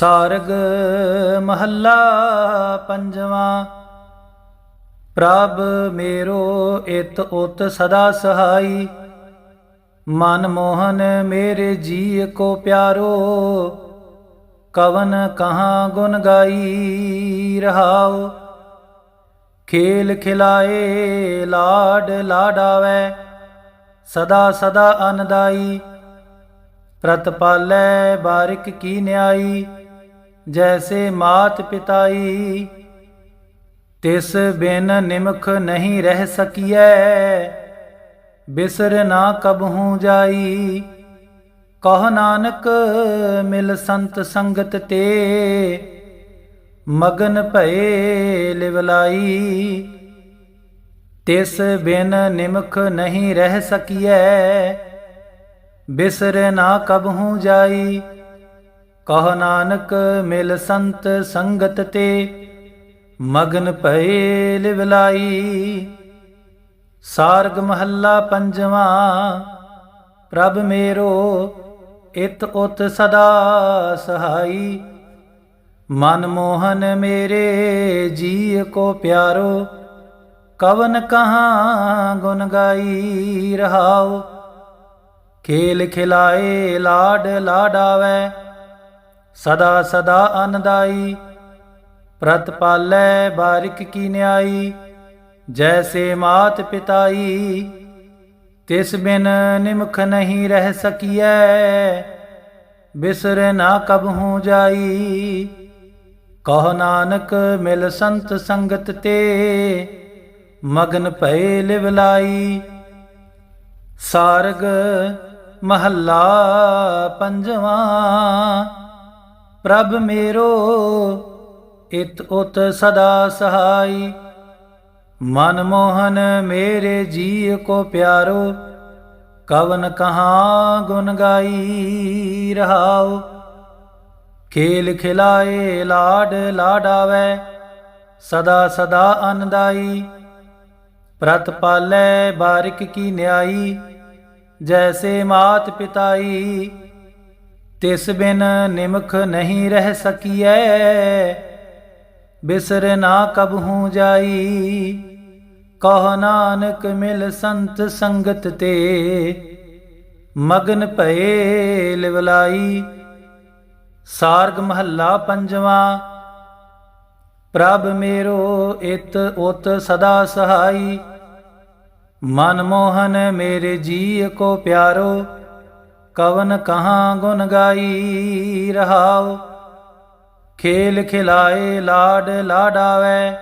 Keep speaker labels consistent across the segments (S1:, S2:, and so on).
S1: ਸਾਰਗ ਮਹੱਲਾ ਪੰਜਵਾਂ। ਪ੍ਰਭ ਮੇਰੋ ਇਤ ਉਤ ਸਦਾ ਸਹਾਈ। ਮਨ ਮੋਹਨ ਮੇਰੇ ਜੀ ਕੋ ਪਿਆਰੋ। ਕਵਨ ਕਹਾਂ ਗੁਣ ਗਾਈ ਰਹਾਓ। ਖੇਲ ਖਿਲਾਏ ਲਾਡ ਲਾਡਾਵੇ। ਸਦਾ ਸਦਾ ਅਨਦਾਈ। ਪ੍ਰਤਪਾਲੈ ਬਾਰਿਕ ਕੀ ਨਿਆਈ। ਜੈਸੇ ਮਾਤ ਪਿਤਾਈ, ਤਿਸ ਬਿਨ ਨਿਮਖ ਨਹੀਂ ਰਹਿ ਸਕੀਐ। ਬਿਸਰ ਨਾ ਕਬਹੂ ਜਾਈ, ਕਹ ਨਾਨਕ ਮਿਲ ਸੰਤ ਸੰਗਤ ਤੇ। ਮਗਨ ਭਏ ਲਿਵਲਾਈ ਤਿਸ ਬਿਨ ਨਿਮਖ ਨਹੀਂ ਰਹਿ ਸਕੀਐ। ਬਿਸਰ ਨਾ ਕਬਹੂ ਜਾਈ ਕਹ ਨਾਨਕ ਮਿਲ ਸੰਤ ਸੰਗਤ ਤੇ, ਮਗਨ ਭਏ ਲਿਵਲਾਈ ਸਾਰਗ ਮਹੱਲਾ ਪੰਜਵਾਂ, ਪ੍ਰਭ ਮੇਰੋ ਇਤ ਉਤ ਸਦਾ ਸਹਾਈ। ਮਨ ਮੋਹਨ ਮੇਰੇ ਜੀ ਕੋ ਪਿਆਰੋ, ਕਵਨ ਕਹਾ ਗੁਣ ਗਾਈ ਰਹਾਓ। ਖੇਲ ਖਿਲਾਏ, ਲਾਡ ਲਾਡਾਵੇ ਸਦਾ ਸਦਾ ਅਨਦਾਈ ਪ੍ਰਤਪਾਲੈ ਬਾਰਿਕ ਕੀ ਨਿਆਈ, ਜੈਸੇ ਮਾਤ ਪਿਤਾਈ। ਤਿਸ ਬਿਨ ਨਿਮਖ ਨਹੀਂ ਰਹਿ ਸਕੀਐ, ਬਿਸਰ ਨਾ ਕਬਹੂ ਜਾਈ। ਕਹ ਨਾਨਕ ਮਿਲ ਸੰਤ ਸੰਗਤ ਤੇ, ਮਗਨ ਭਏ ਲਿਵਲਾਈ ਸਾਰਗ ਮਹੱਲਾ ਪੰਜਵਾਂ ਪ੍ਰਭ ਮੇਰੋ, ਇਤ ਉਤ ਸਦਾ ਸਹਾਈ। ਮਨ ਮੋਹਨ ਮੇਰੇ ਜੀ ਕੋ ਪਿਆਰੋ, ਕਵਨ ਕਹਾ ਗੁਣ ਗਾਈ ਰਹਾਉ ਖੇਲ ਖਿਲਾਏ ਲਾਡ ਲਾਡਾਵੇ, ਸਦਾ ਸਦਾ ਅਨਦਾਈ ਪ੍ਰਤ ਪਾਲੈ ਬਾਰਿਕ ਕੀ ਨਿਆਈ, ਜੈਸੇ ਮਾਤ ਪਿਤਾਈ। ਤਿਸ ਬਿਨ ਨਿਮਖ ਨਹੀਂ ਰਹਿ ਸਕੀਐ। ਬਿਸਰ ਨਾ ਕਬਹੂ ਜਾਈ। ਕਹ ਨਾਨਕ ਮਿਲ ਸੰਤ ਸੰਗਤ ਤੇ। ਮਗਨ ਭਏ ਲਿਵਲਾਈ ਸਾਰਗ ਮਹੱਲਾ ਪੰਜਵਾਂ। ਪ੍ਰਭ ਮੇਰੋ ਇਤ ਉਤ ਸਦਾ ਸਹਾਈ। ਮਨ ਮੋਹਨ ਮੇਰੇ ਜੀ ਕੋ ਪਿਆਰੋ। ਕਵਨ ਕਹਾ ਗੁਣ ਗਾਈ ਰਹਾਉ? ਖੇਲ ਖਿਲਾਏ ਲਾਡ ਲਾਡਾਵੇ,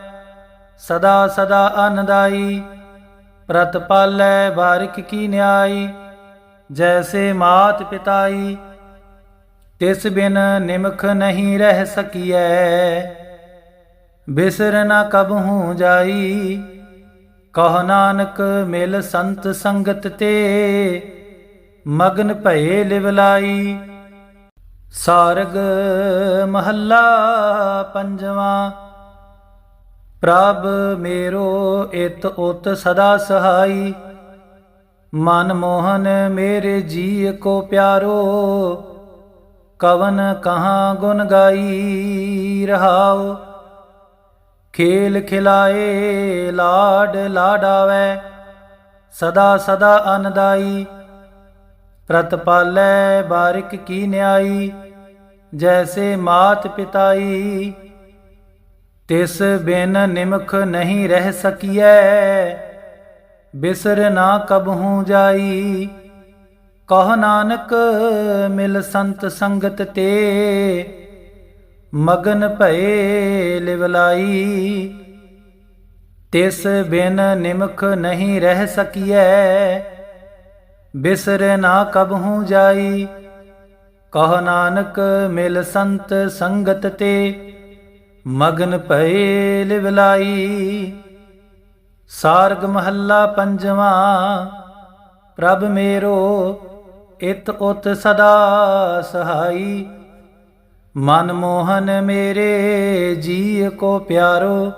S1: ਸਦਾ ਸਦਾ ਅਨਦਾਈ। ਪ੍ਰਤਪਾਲੈ ਬਾਰਿਕ ਕੀ ਨਿਆਈ, ਜੈਸੇ ਮਾਤ ਪਿਤਾਈ। ਤਿਸ ਬਿਨ ਨਿਮਖ ਨਹੀਂ ਰਹਿ ਸਕੀਐ, ਬਿਸਰ ਨਾ ਕਬਹੂ ਜਾਈ। ਕਹ ਨਾਨਕ ਮਿਲ ਸੰਤ ਸੰਗਤ ਤੇ ਮਗਨ ਭਏ ਲਿਵਲਾਈ ਸਾਰਗ ਮਹੱਲਾ ਪੰਜਵਾਂ। ਪ੍ਰਭ ਮੇਰੋ ਇਤ ਉਤ ਸਦਾ ਸਹਾਈ। ਮਨ ਮੋਹਨ ਮੇਰੇ ਜੀ ਕੋ ਪਿਆਰੋ। ਕਵਨ ਕਹਾਂ ਗੁਣ ਗਾਈ ਰਹਾਓ। ਖੇਲ ਖਿਲਾਏ ਲਾਡ ਲਾਡਾਵੇ। ਸਦਾ ਸਦਾ ਅਨਦਾਈ। ਪ੍ਰਤਪਾਲੈ ਬਾਰਿਕ ਕੀ ਨਿਆਈ, ਜੈਸੇ ਮਾਤ ਪਿਤਾਈ। ਤਿਸ ਬਿਨ ਨਿਮਖ ਨਹੀਂ ਰਹਿ ਸਕੀਐ, ਬਿਸਰ ਨਾ ਕਬਹੂ ਜਾਈ। ਕਹ ਨਾਨਕ, ਮਿਲ ਸੰਤ ਸੰਗਤ ਤੇ, ਮਗਨ ਭਏ ਲਿਵਲਾਈ ਤਿਸ ਬਿਨ ਨਿਮਖ ਨਹੀਂ ਰਹਿ ਸਕੀਐ ਬਿਸਰ ਨਾ ਕਬਹੂ ਜਾਈ। ਕਹ ਨਾਨਕ ਮਿਲ ਸੰਤ ਸੰਗਤ ਤੇ, ਮਗਨ ਭਏ ਲਿਵਲਾਈ ਸਾਰਗ ਮਹੱਲਾ ਪੰਜਵਾਂ, ਪ੍ਰਭ ਮੇਰੋ ਇਤ ਉਤ ਸਦਾ ਸਹਾਈ। ਮਨ ਮੋਹਨ ਮੇਰੇ ਜੀ ਕੋ ਪਿਆਰੋ,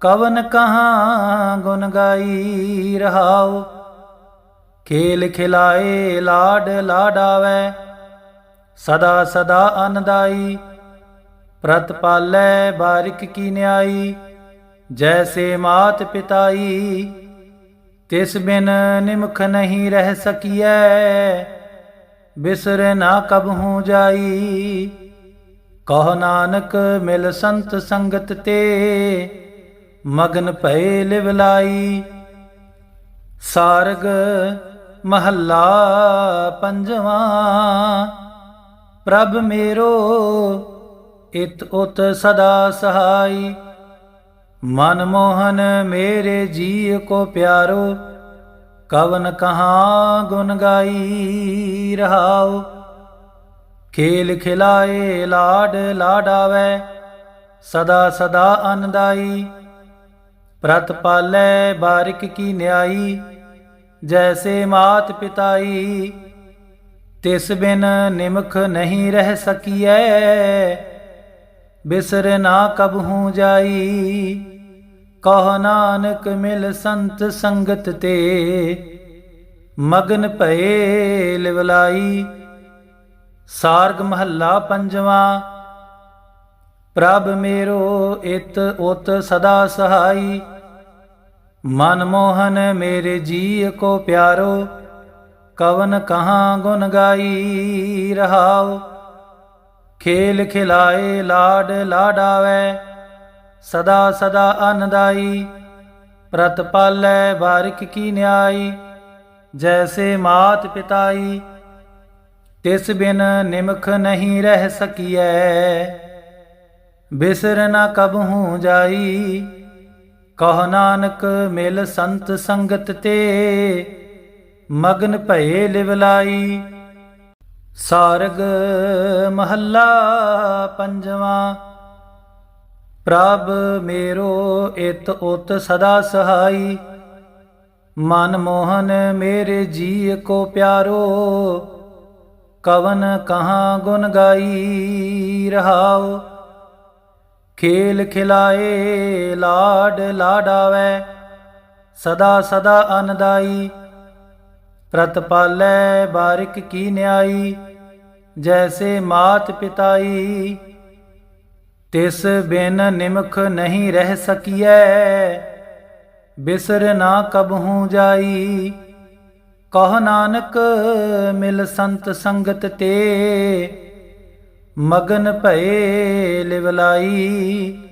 S1: ਕਵਨ ਕਹਾਂ ਗੁਣ ਗਾਈ ਰਹਾਓ। ਖੇਲ ਖਿਲਾਏ, ਲਾਡ ਲਾਡਾਵੇ, ਸਦਾ ਸਦਾ ਅਨਦਾਈ ਪ੍ਰਤਪਾਲੈ ਬਾਰਿਕ ਕੀ ਨਿਆਈ, ਜੈਸੇ ਮਾਤ ਪਿਤਾਈ। ਤਿਸ ਬਿਨ ਨਿਮਖ ਨਹੀਂ ਰਹਿ ਸਕੀਐ, ਬਿਸਰ ਨਾ ਕਬਹੂ ਜਾਈ। ਕਹ ਨਾਨਕ, ਮਿਲ ਸੰਤ ਸੰਗਤ ਤੇ, ਮਗਨ ਭਏ ਲਿਵ ਲਾਈ। ਸਾਰਗ ਮਹੱਲਾ ਪੰਜਵਾਂ, ਪ੍ਰਭ ਮੇਰੋ, ਇਤ ਉਤ ਸਦਾ ਸਹਾਈ। ਮਨ ਮੋਹਨ ਮੇਰੇ ਜੀ ਕੋ ਪਿਆਰੋ, ਕਵਨ ਕਹਾ ਗੁਣ ਗਾਈ ਰਹਾਉ ਖੇਲ ਖਿਲਾਏ ਲਾਡ ਲਾਡਾਵੇ, ਸਦਾ ਸਦਾ ਅਨਦਾਈ ਪ੍ਰਤ ਪਾਲੈ ਬਾਰਿਕ ਕੀ ਨਿਆਈ ਜੈਸੇ ਮਾਤ ਪਿਤਾਈ, ਤਿਸ ਬਿਨ ਨਿਮਖ ਨਹੀਂ ਰਹਿ ਸਕੀਐ। ਬਿਸਰ ਨਾ ਕਬਹੂ ਜਾਈ, ਕਹ ਨਾਨਕ ਮਿਲ ਸੰਤ ਸੰਗਤ ਤੇ। ਮਗਨ ਭਏ ਲਿਵਲਾਈ, ਸਾਰਗ ਮਹੱਲਾ ਪੰਜਵਾਂ। ਪ੍ਰਭ ਮੇਰੋ ਇਤ ਉਤ ਸਦਾ ਸਹਾਈ ਮਨਮੋਹਨ ਮੇਰੇ ਜੀ ਕੋ ਪਿਆਰੋ, ਕਵਨ ਕਹਾਂ ਗੁਣ ਗਾਈ ਰਹਾਉ ਖੇਲ ਖਿਲਾਏ ਲਾਡ ਲਾਡਾਵੇ, ਸਦਾ ਸਦਾ ਅਨੰਦਾਈ, ਪ੍ਰਤ ਪਾਲੈ ਬਾਰਿਕ ਕੀ ਨਿਆਈ, ਜੈਸੇ ਮਾਤ ਪਿਤਾਈ, ਤਿਸ ਬਿਨ ਨਿਮਖ ਨਹੀਂ ਰਹਿ ਸਕੀਐ। ਬਿਸਰ ਨਾ ਕਬਹੂ ਜਾਈ ਕਹ ਨਾਨਕ ਮਿਲ ਸੰਤ ਸੰਗਤ ਤੇ, ਮਗਨ ਭਏ ਲਿਵਲਾਈ ਸਾਰਗ ਮਹੱਲਾ ਪੰਜਵਾਂ, ਪ੍ਰਭ ਮੇਰੋ ਇਤ ਉਤ ਸਦਾ ਸਹਾਈ। ਮਨ ਮੋਹਨ ਮੇਰੇ ਜੀ ਕੋ ਪਿਆਰੋ, ਕਵਨ ਕਹਾਂ ਗੁਣ ਗਾਈ ਰਹਾਓ। ਖੇਲ ਖਿਲਾਏ, ਲਾਡ ਲਾਡਾਵੇ, ਸਦਾ ਸਦਾ ਅਨਦਾਈ ਪ੍ਰਤਪਾਲੈ ਬਾਰਿਕ ਕੀ ਨਿਆਈ, ਜੈਸੇ ਮਾਤ ਪਿਤਾਈ। ਤਿਸ ਬਿਨ ਨਿਮਖ ਨਹੀਂ ਰਹਿ ਸਕੀਐ, ਬਿਸਰ ਨਾ ਕਬਹੂ ਜਾਈ। ਕਹ ਨਾਨਕ, ਮਿਲ ਸੰਤ ਸੰਗਤ ਤੇ ਮਗਨ ਭਏ ਲਿਵਲਾਈ।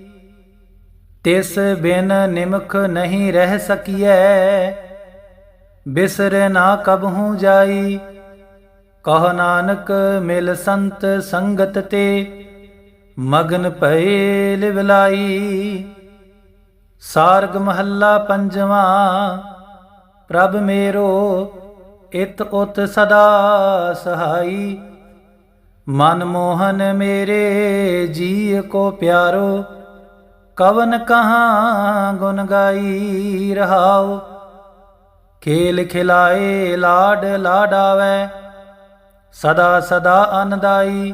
S1: ਤਿਸ ਬਿਨ ਨਿਮਖ ਨਹੀਂ ਰਹਿ ਸਕੀਐ। ਬਿਸਰ ਨਾ ਕਬਹੂ ਜਾਈ। ਕਹ ਨਾਨਕ ਮਿਲ ਸੰਤ ਸੰਗਤ ਤੇ। ਮਗਨ ਭਏ ਲਿਵਲਾਈ। ਸਾਰਗ ਮਹੱਲਾ ਪੰਜਵਾਂ। ਪ੍ਰਭ ਮੇਰੋ, ਇਤ ਉਤ ਸਦਾ ਸਹਾਈ। ਮਨ ਮੋਹਨ ਮੇਰੇ ਜੀ ਕੋ ਪਿਆਰੋ, ਕਵਨ ਕਹਾ ਗੁਣ ਗਾਈ ਰਹਾਉ ਖੇਲ ਖਿਲਾਏ ਲਾਡ ਲਾਡਾਵੇ, ਸਦਾ ਸਦਾ ਅਨੰਦਾਈ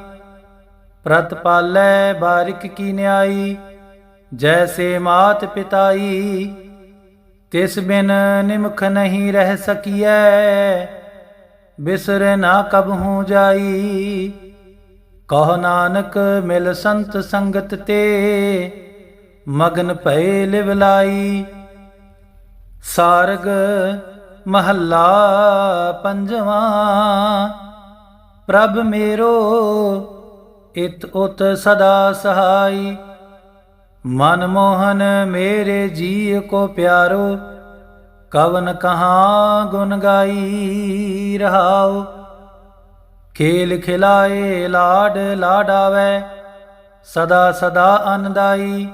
S1: ਪ੍ਰਤ ਪਾਲੈ ਬਾਰਿਕ ਕੀ ਨਿਆਈ, ਜੈਸੇ ਮਾਤ ਪਿਤਾਈ। ਤਿਸ ਬਿਨ ਨਿਮਖ ਨਹੀਂ ਰਹਿ ਸਕੀਐ, ਬਿਸਰ ਨਾ ਕਬਹੂ ਜਾਈ। ਕਹ ਨਾਨਕ ਮਿਲ ਸੰਤ ਸੰਗਤ ਤੇ, ਮਗਨ ਭਏ ਲਿਵਲਾਈ ਸਾਰਗ ਮਹੱਲਾ ਪੰਜਵਾਂ, ਪ੍ਰਭ ਮੇਰੋ ਇਤ ਉਤ ਸਦਾ ਸਹਾਈ। ਮਨ ਮੋਹਨ ਮੇਰੇ ਜੀ ਕੋ ਪਿਆਰੋ, ਕਵਨ ਕਹਾ ਗੁਣ ਗਾਈ ਰਹਾਉ ਖੇਲ ਖਿਲਾਏ, ਲਾਡ, ਲਾਡਾਵੇ, ਸਦਾ ਸਦਾ ਅਨੰਦਾਈ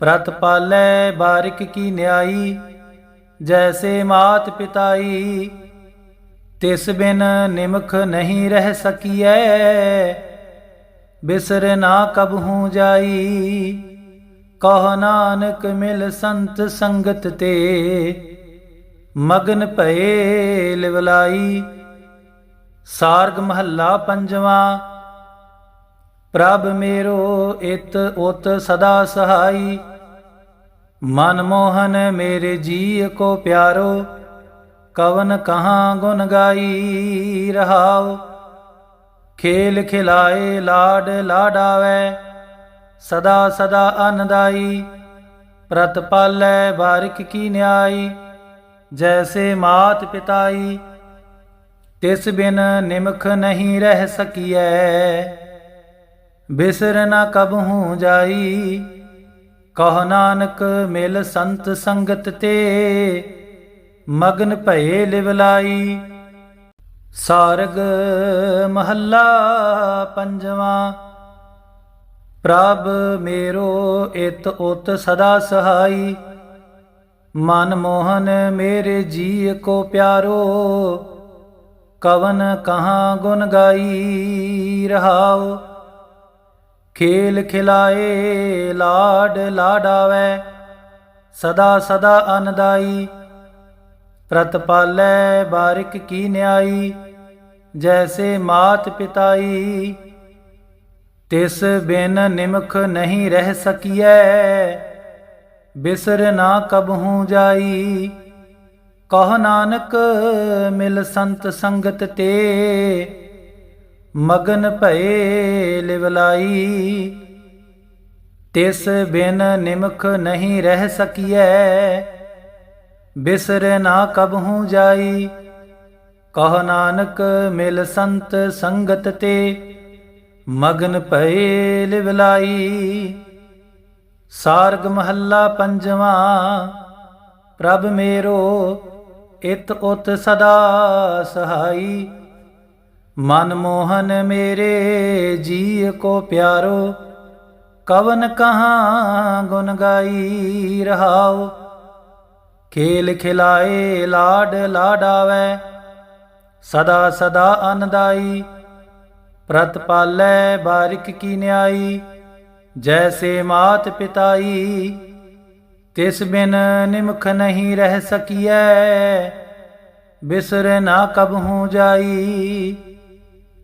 S1: ਪ੍ਰਤ ਪਾਲੈ ਬਾਰਿਕ ਕੀ ਨਿਆਈ, ਜੈਸੇ ਮਾਤ ਪਿਤਾਈ। ਤਿਸ ਬਿਨ ਨਿਮਖ ਨਹੀਂ ਰਹਿ ਸਕੀਐ, ਬਿਸਰ ਨਾ ਕਬਹੂ ਜਾਈ। ਕਹ ਨਾਨਕ ਮਿਲ ਸੰਤ ਸੰਗਤ ਤੇ, ਮਗਨ ਭਏ ਲਿਵਲਾਈ। ਸਾਰਗ ਮਹੱਲਾ ਪੰਜਵਾਂ। ਪ੍ਰਭ ਮੇਰੋ ਇਤ ਉਤ ਸਦਾ ਸਹਾਈ। ਮਨ ਮੋਹਨ ਮੇਰੇ ਜੀ ਕੋ ਪਿਆਰੋ, ਕਵਨ ਕਹਾਂ ਗੁਣ ਗਾਈ ਰਹਾਓ। ਖੇਲ ਖਿਲਾਏ ਲਾਡ ਲਾਡਾਵੇ, ਸਦਾ ਸਦਾ ਅਨਦਾਈ। ਪ੍ਰਤਪਾਲੈ ਬਾਰਿਕ ਕੀ ਨਿਆਈ, ਜੈਸੇ ਮਾਤ ਪਿਤਾਈ। ਤਿਸ ਬਿਨ ਨਿਮਖ ਨਹੀਂ ਰਹਿ ਸਕੀਐ। ਬਿਸਰ ਨ ਕਬਹੂ ਜਾਈ। ਕਹ ਨਾਨਕ, ਮਿਲ ਸੰਤ ਸੰਗਤ ਤੇ। ਮਗਨ ਭਏ ਲਿਵਲਾਈ ਸਾਰਗ ਮਹੱਲਾ ਪੰਜਵਾਂ। ਪ੍ਰਭ ਮੇਰੋ ਇਤ ਉਤ ਸਦਾ ਸਹਾਈ। ਮਨ ਮੋਹਨ ਮੇਰੇ ਜੀ ਕੋ ਪਿਆਰੋ। ਕਵਨ ਕਹਾਂ ਗੁਣ ਗਾਈ ਰਹਾਓ ਖੇਲ ਖਿਲਾਏ ਲਾਡ ਲਾਡਾਵੇ, ਸਦਾ ਸਦਾ ਅਨਦਾਈ। ਪ੍ਰਤਪਾਲੈ ਬਾਰਿਕ ਕੀ ਨਿਆਈ, ਜੈਸੇ ਮਾਤ ਪਿਤਾਈ। ਤਿਸ ਬਿਨ ਨਿਮਖ ਨਹੀਂ ਰਹਿ ਸਕੀਐ, ਬਿਸਰ ਨਾ ਕਬਹੂ ਜਾਈ। ਕਹ ਨਾਨਕ, ਮਿਲ ਸੰਤ ਸੰਗਤ ਤੇ। ਮਗਨ ਭਏ ਲਿਵਲਾਈ ਤਿਸ ਬਿਨ ਨਿਮਖ ਨਹੀਂ ਰਹਿ ਸਕੀਐ। ਬਿਸਰ ਨਾ ਕਬਹੂ ਜਾਈ। ਕਹ ਨਾਨਕ, ਮਿਲ ਸੰਤ ਸੰਗਤ ਤੇ। ਮਗਨ ਭਏ ਲਿਵਲਾਈ ਸਾਰਗ ਮਹੱਲਾ ਪੰਜਵਾਂ। ਪ੍ਰਭ ਮੇਰੋ ਇਤ ਉਤ ਸਦਾ ਸਹਾਈ। ਮਨ ਮੋਹਨ ਮੇਰੇ ਜੀ ਕੋ ਪਿਆਰੋ। ਕਵਨ ਕਹਾ ਗੁਣ ਗਾਈ ਰਹਾਓ। ਖੇਲ ਖਿਲਾਏ, ਲਾਡ ਲਾਡਾਵੇ। ਸਦਾ ਸਦਾ ਅਨਦਾਈ ਪ੍ਰਤਪਾਲੈ ਬਾਰਿਕ ਕੀ ਨਿਆਈ। ਜੈਸੇ ਮਾਤ ਪਿਤਾਈ। ਤਿਸ ਬਿਨ ਨਿਮਖ ਨਹੀਂ ਰਹਿ ਸਕੀਐ? ਬਿਸਰ ਨਾ ਕਬਹੂ ਜਾਈ?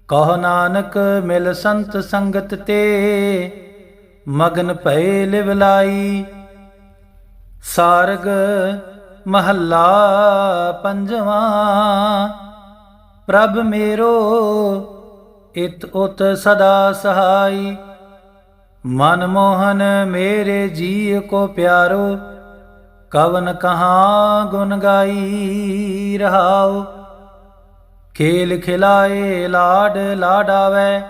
S1: ਕਹ ਨਾਨਕ ਮਿਲ ਸੰਤ ਸੰਗਤ ਤੇ, ਮਗਨ ਭਏ ਲਿਵਲਾਈ ਸਾਰਗ ਮਹੱਲਾ ਪੰਜਵਾਂ, ਪ੍ਰਭ ਮੇਰੋ, ਇਤ ਉਤ ਸਦਾ ਸਹਾਈ। ਮਨਮੋਹਨ ਮੇਰੇ ਜੀ ਕੋ ਪਿਆਰੋ, ਕਵਨ ਕਹਾ ਗੁਣ ਗਾਈ ਰਹਾਓ? ਖੇਲ ਖਿਲਾਏ, ਲਾਡ ਲਾਡਾਵੇ,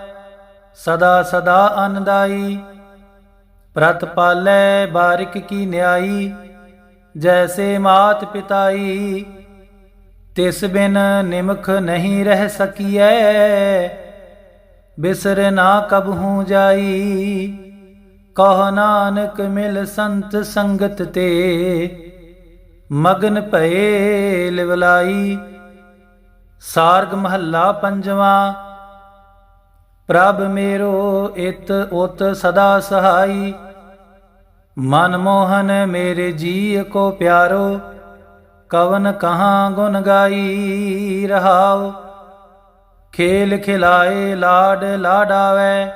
S1: ਸਦਾ ਸਦਾ ਅਨਦਾਈ ਪ੍ਰਤਪਾਲੈ ਬਾਰਿਕ ਕੀ ਨਿਆਈ, ਜੈਸੇ ਮਾਤ ਪਿਤਾਈ। ਤਿਸ ਬਿਨ ਨਿਮਖ ਨਹੀਂ ਰਹਿ ਸਕੀਐ ਬਿਸਰ ਨਾ ਕਬਹੂ ਜਾਈ। ਕਹ ਨਾਨਕ ਮਿਲ ਸੰਤ ਸੰਗਤ ਤੇ, ਮਗਨ ਭਏ ਲਿਵਲਾਈ ਸਾਰਗ ਮਹੱਲਾ ਪੰਜਵਾਂ, ਪ੍ਰਭ ਮੇਰੋ ਇਤ ਉਤ ਸਦਾ ਸਹਾਈ। ਮਨ ਮੋਹਨ ਮੇਰੇ ਜੀ ਕੋ ਪਿਆਰੋ, ਕਵਨ ਕਹਾਂ ਗੁਣ ਗਾਈ ਰਹਾਓ। ਖੇਲ ਖਿਲਾਏ, ਲਾਡ ਲਾਡਾਵੇ,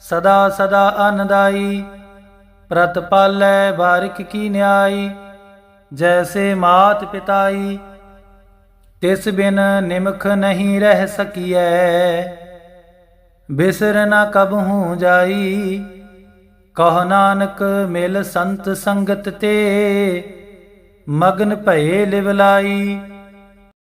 S1: ਸਦਾ ਸਦਾ ਅਨਦਾਈ ਪ੍ਰਤਪਾਲੈ ਬਾਰਿਕ ਕੀ ਨਿਆਈ, ਜੈਸੇ ਮਾਤ ਪਿਤਾਈ, ਤਿਸ ਬਿਨ ਨਿਮਖ ਨਹੀਂ ਰਹਿ ਸਕੀਐ। ਬਿਸਰ ਨਾ ਕਬਹੂ ਜਾਈ, ਕਹ ਨਾਨਕ ਮਿਲ ਸੰਤ ਸੰਗਤ ਤੇ, ਮਗਨ ਭਏ ਲਿਵਲਾਈ।